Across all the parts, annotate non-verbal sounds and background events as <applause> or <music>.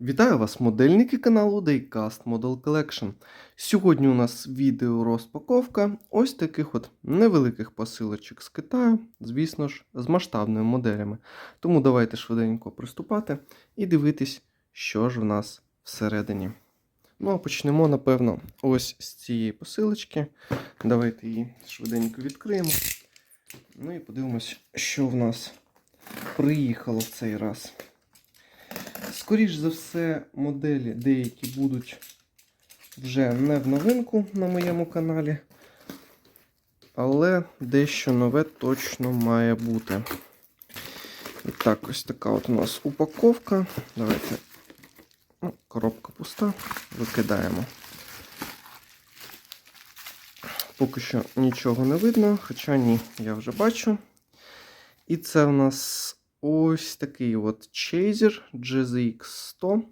Вітаю вас, модельники каналу Daycast Model Collection. Сьогодні у нас відео розпаковка ось таких от невеликих посилочок з Китаю, звісно ж, з масштабними моделями. Тому давайте швиденько приступати і дивитись, що ж в нас всередині. Ну а почнемо, напевно, ось з цієї посилочки. Давайте її швиденько відкриємо. Ну і подивимось, що в нас приїхало в цей раз. Скоріш за все, моделі деякі будуть вже не в новинку на моєму каналі, але дещо нове точно має бути. І так, ось така от у нас упаковка. Давайте. Ну, коробка пуста, викидаємо. Поки що нічого не видно, хоча ні, я вже бачу. І це в нас ось такий от Chaser GZX 100.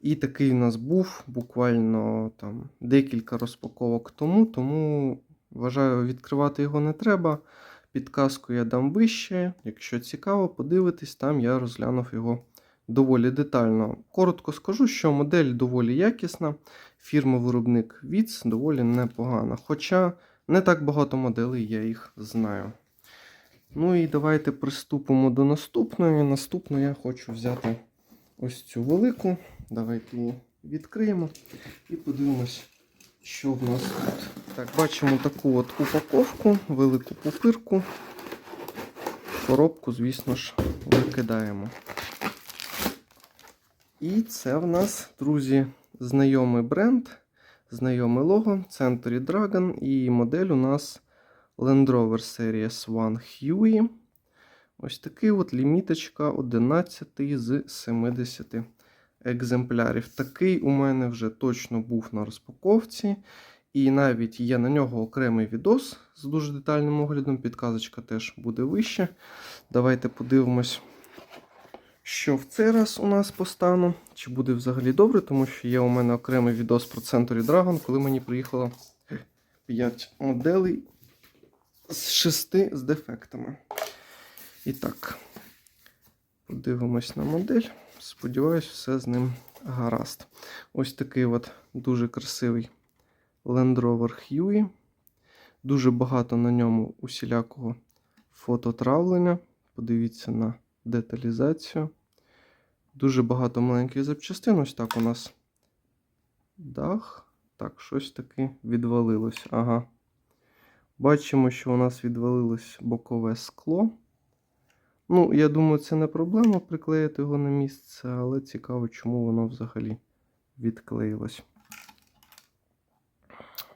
І такий у нас був буквально там декілька розпаковок тому, тому вважаю, відкривати його не треба. Підказку я дам вище. Якщо цікаво, подивитись, там я розглянув його доволі детально. Коротко скажу, що модель доволі якісна, фірма-виробник VITS доволі непогана. Хоча не так багато моделей я їх знаю. Ну і давайте приступимо до наступної. Наступну я хочу взяти ось цю велику. Давайте її відкриємо і подивимось, що в нас тут. Так, бачимо таку от упаковку, велику пупирку. Коробку, звісно ж, викидаємо. І це в нас, друзі, знайомий бренд, знайоме лого Century Dragon. І модель у нас Land Rover Series One Huey. Ось такий от ліміточка 11 з 70 екземплярів. Такий у мене вже точно був на розпаковці. І навіть є на нього окремий відос з дуже детальним оглядом. Підказочка теж буде вище. Давайте подивимось, що в цей раз у нас по стану. Чи буде взагалі добре, тому що є у мене окремий відос про Century Dragon, коли мені приїхало 5 моделей з 6 з дефектами. І так, подивимось на модель. Сподіваюсь, все з ним гаразд. Ось такий от дуже красивий Land Rover Huey. Дуже багато на ньому усілякого фототравлення. Подивіться на деталізацію. Дуже багато маленьких запчастин. Ось так у нас дах. Так, щось таки відвалилось. Ага. Бачимо, що у нас відвалилось бокове скло. Ну, я думаю, це не проблема приклеїти його на місце, але цікаво, чому воно взагалі відклеїлось.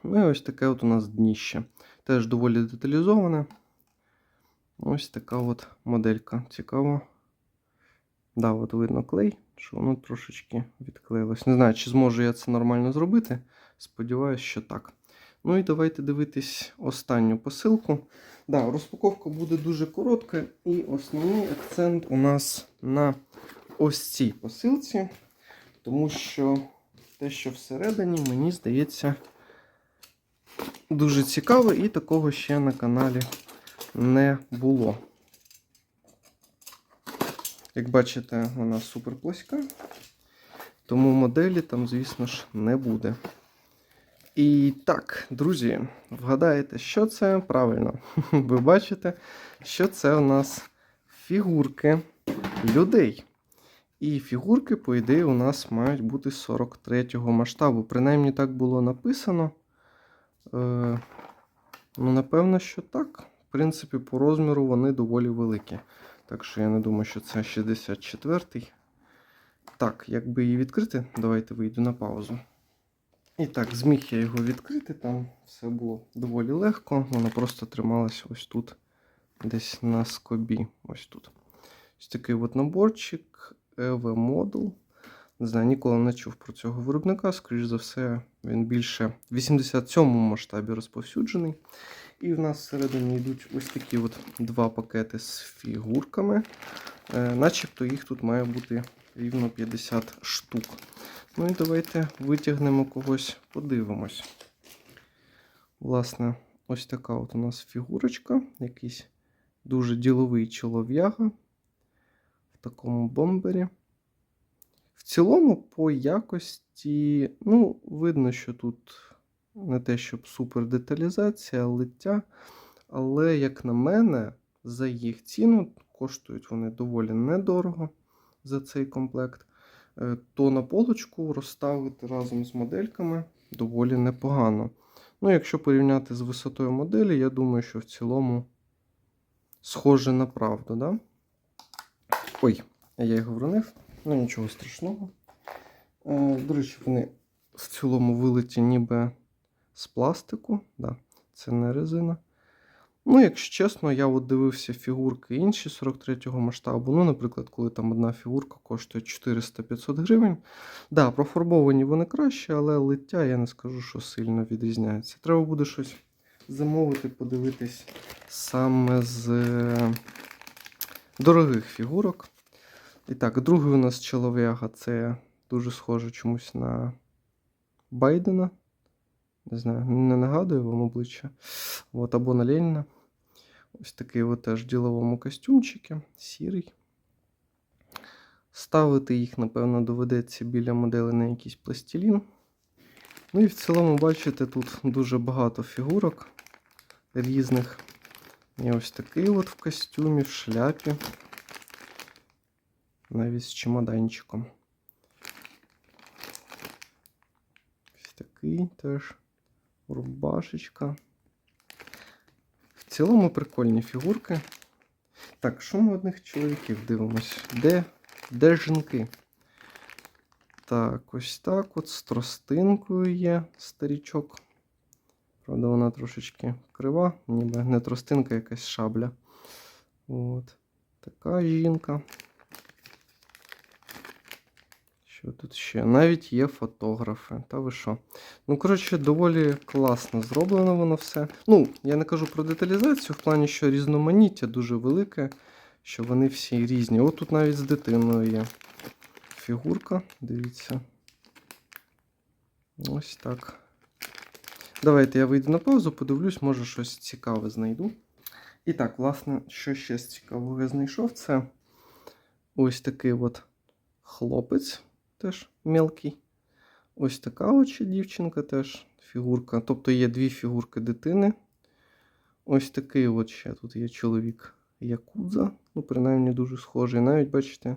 Ну і ось таке от у нас дніще. Теж доволі деталізоване. Ось така от моделька. Цікаво. Да, от видно клей, що воно трошечки відклеїлось. Не знаю, чи зможу я це нормально зробити. Сподіваюсь, що так. Ну і давайте дивитись останню посилку. Да, Розпаковка буде дуже коротка, і основний акцент у нас на ось цій посилці, тому що те, що всередині, мені здається, дуже цікаво, і такого ще на каналі не було. Як бачите, вона супер плоска, тому моделі там, звісно ж, не буде. І так, друзі, вгадаєте, що це правильно? <laughs> Ви бачите, що це у нас фігурки людей. І фігурки, по ідеї, у нас мають бути 43-го масштабу. Принаймні так було написано. Е, Ну, напевно, що так. В принципі, по розміру вони доволі великі. Так що я не думаю, що це 64-й. Так, якби її відкрити, давайте вийду на паузу. І так, зміг я його відкрити, там все було доволі легко, воно просто трималося ось тут, десь на скобі. Ось тут. Ось такий от наборчик EV Model. Не знаю, ніколи не чув про цього виробника, скоріш за все, він більше в 87-му масштабі розповсюджений. І в нас всередині йдуть ось такі от два пакети з фігурками. Е, начебто їх тут має бути рівно 50 штук. Ну і давайте витягнемо когось, подивимось. Власне, ось така от у нас фігурочка, якийсь дуже діловий чолов'яга в такому бомбері. В цілому, по якості, ну, видно, що тут не те, щоб супер деталізація, лиття. Але, як на мене, за їх ціну коштують вони доволі недорого за цей комплект. Е, То на полочку розставити разом з модельками доволі непогано. Ну, якщо порівняти з висотою моделі, я думаю, що в цілому схоже на правду, да? Ой, я їх вронив, ну нічого страшного. Е, До речі, вони в цілому вилиті ніби з пластику, да, це не резина. Ну, якщо чесно, я от дивився фігурки інші 43-го масштабу. Ну, наприклад, коли там одна фігурка коштує 400-500 гривень. Да, профарбовані вони краще, але лиття я не скажу, що сильно відрізняється. Треба буде щось замовити, подивитись саме з е, дорогих фігурок. І так, другий у нас чолов'яга це дуже схоже чомусь на Байдена. Не знаю, не нагадую вам обличчя. От, або на Леніна. Ось такий от теж діловому костюмчикі, сірий. Ставити їх, напевно, доведеться біля моделі на якийсь пластилін. Ну і в цілому, бачите, тут дуже багато фігурок різних. І ось такий от в костюмі, в шляпі. Навіть з чемоданчиком. Ось такий теж рубашечка. В цілому прикольні фігурки. Так, що ми одних чоловіків дивимось? Де, де жінки? Так, ось так от з тростинкою є старічок. Правда, вона трошечки крива, ніби не тростинка, якась шабля. От. Така жінка. Що тут ще? Навіть є фотографи. Та ви що? Ну, коротше, доволі класно зроблено воно все. Ну, я не кажу про деталізацію, в плані, що різноманіття дуже велике, що вони всі різні. От тут навіть з дитиною є фігурка. Дивіться. Ось так. Давайте я вийду на паузу, подивлюсь, може щось цікаве знайду. І так, власне, що ще з цікавого я знайшов, це ось такий от хлопець, теж мелкий. Ось така от дівчинка теж фігурка. Тобто є дві фігурки дитини. Ось такий от ще тут є чоловік Якудза. Ну, принаймні дуже схожий. Навіть, бачите,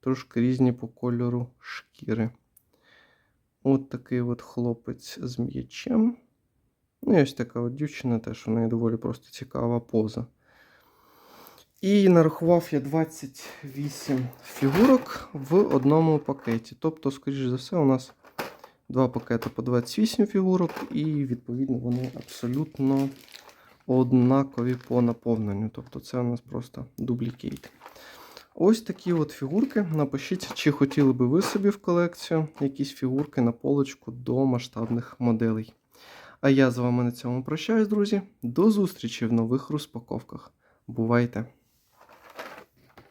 трошки різні по кольору шкіри. От такий от хлопець з м'ячем. Ну і ось така от дівчина теж у неї доволі просто цікава поза. І нарахував я 28 фігурок в одному пакеті. Тобто, скоріш за все, у нас два пакети по 28 фігурок, і, відповідно, вони абсолютно однакові по наповненню. Тобто, це у нас просто дублікейт. Ось такі от фігурки. Напишіть, чи хотіли би ви собі в колекцію якісь фігурки на полочку до масштабних моделей. А я з вами на цьому прощаюсь, друзі. До зустрічі в нових розпаковках. Бувайте!